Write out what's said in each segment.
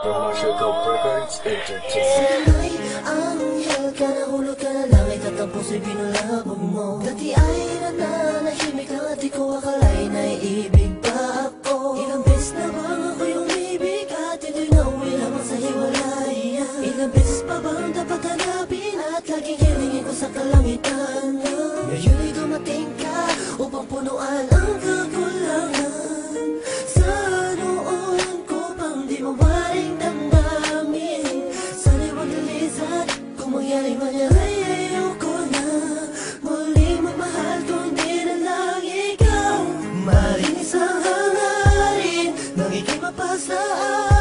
Commercial Code Records Entertainment Sana'y anghel ka Nahulog ka na langit at ang puso'y binulabog mo. Dati ay nananahimik mapasa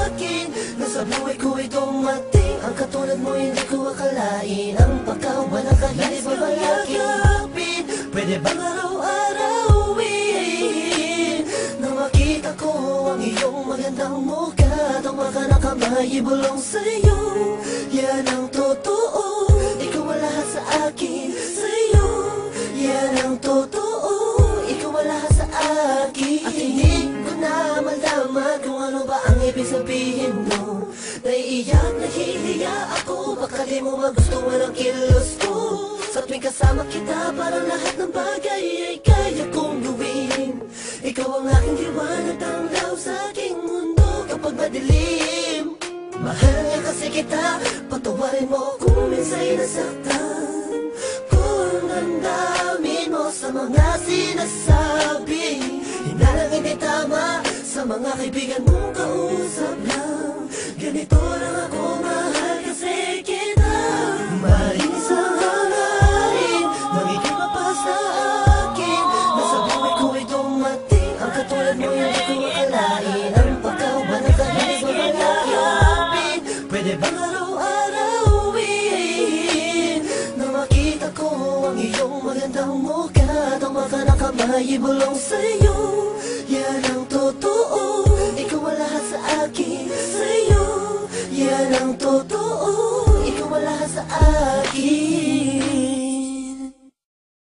akin. Nasa buhay ko ay dumating. Ang katulad mo hindi ko akalain. Ang pagkawalang kahit babayagin Pwede bang araw-arawin? Na makita ko ang iyong magandang mukha Tumakan ang kamay, ibulong sa'yo. Yan ang totoo. Ikaw ang lahat sa akin Sa'yo. Yan ang totoo. Ikaw ang lahat sa akin. At hindi na malaman ano ba ang ibig sabihin mo. Naiiyak, nahihiya ako Baka di mo magustuhan ang kilos ko. Sa tuwing kasama kita Parang lahat ng bagay ay kaya kong gawin. Ikaw ang aking liwanag Tanglaw sa aking mundo. Kapag madilim Mahal niya kasi kita Patawarin mo kung minsa'y nasaktan Sa mga kaibigan mong kausap lang. Ganito lang ako mahal kasi kita. Malinis ang hangarin Magiging mapa sa akin. Nasa ko ay dumating Ang katulad mo hindi ko akalain. Ang pagkawalan kahit mamalakapin Pwede bang araw-arawin Na makita ko ang iyong magandang mukha Tumakan ang kamay, ibulong sa'yo yan ang totoo Ikaw ang lahat sa akin. Sa'yo Yan ang totoo Ikaw ang lahat sa akin.